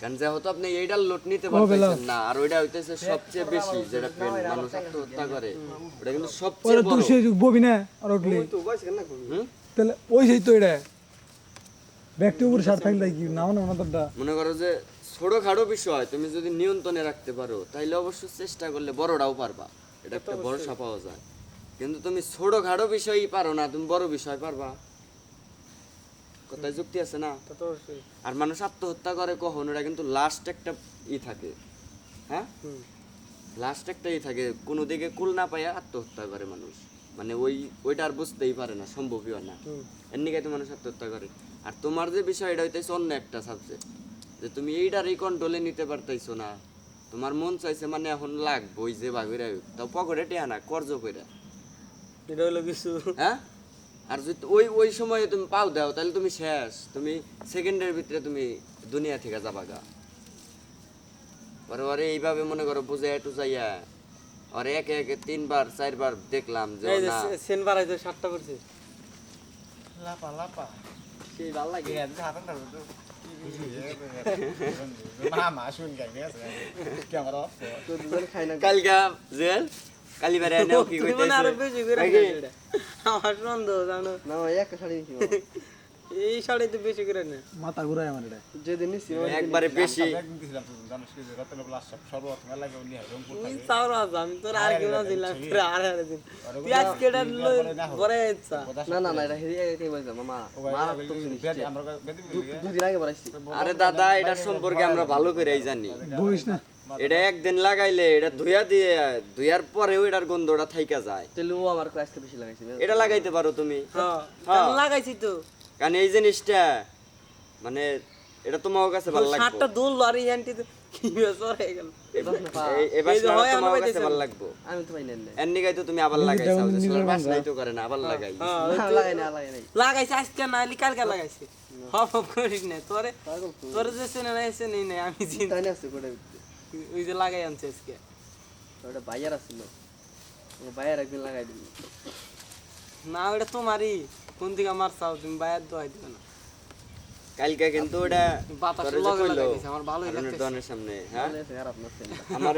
কারণ যেহেতু আপনি এইটার লোট নিতে পারতেছেন না আর ওইটা হইতেছে সবচেয়ে বেশি যেটা পেন মানুষ আত্মহত্যা করে। ওটা কিন্তু সবচেয়ে বড়। ববি না আর তাহলে ওই সেই তো এটা ব্যাগটি উপর সার থাকলে কি? নাও না ওনাদেরটা মনে করো যে ছোটখাটো বিষয় তুমি যদি নিয়ন্ত্রণে রাখতে পারো তাইলে অবশ্য চেষ্টা করলে বড়টাও পারবা। এটা একটা ভরসা পাওয়া যায় কিন্তু তুমি ছোটখাটো বিষয়ই পারো না তুমি বড় বিষয় পারবা। কথায় যুক্তি আছে না? আর মানুষ আত্মহত্যা করে কখন? ওটা কিন্তু লাস্ট একটা ই থাকে। হ্যাঁ? লাস্ট একটা ই থাকে। কোনো দিকে কুল না পাইয়া আত্মহত্যা করে মানুষ। মানে ওই ওইটা আর বুঝতেই পারে না সম্ভবই হয় না। এমনি তো মানুষ আত্মহত্যা করে। আর তোমার যে বিষয় এটা হইতেছে অন্য একটা সাবজেক্ট যে তুমি এইটার এই কন্ট্রোলে নিতে পারতেছো না। তোমার মন চাইছে মানে এখন লাগবে ওই যে বাঘেরা তাও পকেটে টেয়া না কর্জ কইরা। এটা হলো কিছু হ্যাঁ? আর যদি ওই ওই সময়ে তুমি পাও দাও তাহলে তুমি শেষ। তুমি সেকেন্ডের ভিতরে তুমি দুনিয়া থেকে যাবা গা। পরে ওরে এইভাবে মনে করো বুঝে একটু যাইয়া ওরে একে একে তিনবার চারবার দেখলাম যে না। সে- সেন বাড়াইতে সাতটা করছে। লাপা লাপা। সেই ভালো লাগে? hatang taro to. Mama, শুন গাই গেছে ক্যামেরা অফ কালকা জেল কালিবারে এনেও কি আরও বেশি করে আমার সন্দেহ জানো? না একটা শাড়ি নিছি এই শাড়ি তো বেশি করে নেয় মাথা ঘুরায় আমার এটা। যেদিন নিছি একবারে বেশি। একদিন দিছিলাম তো জানিস কি রতন প্লাস সর্বপ্রথম এলাকা উনি রংপুর তুই চাওর আজ আমি তোর আর কেউ না দিলাম তোর আর আর দিন। তুই আজ কেটে লই পরে ইচ্ছা। না না না এটা হেরি আগে থেকে বলছিলাম মামা জিনিস আমরা বেদি আগে বাড়াইছি আরে দাদা এটার সম্পর্কে আমরা ভালো করেই জানি। বইস না। এটা একদিন লাগাইলে এটা ধুইয়া দিয়ে ধুইয়ার পরেও এটার গন্ধটা থাইকা যায়। তাহলে ও আমার আজকে বেশি লাগাইছি এটা লাগাইতে পারো তুমি। হ্যাঁ লাগাইছি তো? কারণ এই জিনিসটা মানে এটা তোমার কাছে ভালো লাগবে। সাতটা দোল আর এই আন্টি কি বেসর হয়ে গেল। এবার এই যে হয় তোমার কাছে ভালো লাগবে। আমি তো পাই নাই। এর নিগাই তো তুমি আবার লাগাইছো যে ছেলের বাসনাই তো করে না আবার লাগাই হ্যাঁ না, লাগাই নাই লাগাই আজকে না এলি কালকে লাগাইছি। হপ হপ করিস না তোরে তোরে যে চেনে না এসে নাই আমি চিনি। তাই না আছে কোটে ওই যে লাগাই আনছে আজকে। ওটা বাইয়ার আসছিল বাইয়ার একদিন লাগাই দিল। না ওটা তোমারই। কোন দিকে আমার চাও তুমি বাইয়ার দোয়াই দিবে না। কালকে কিন্তু ওটা বাতাস লগে আমার ভালোই লাগছে সামনে হ্যাঁ? আমার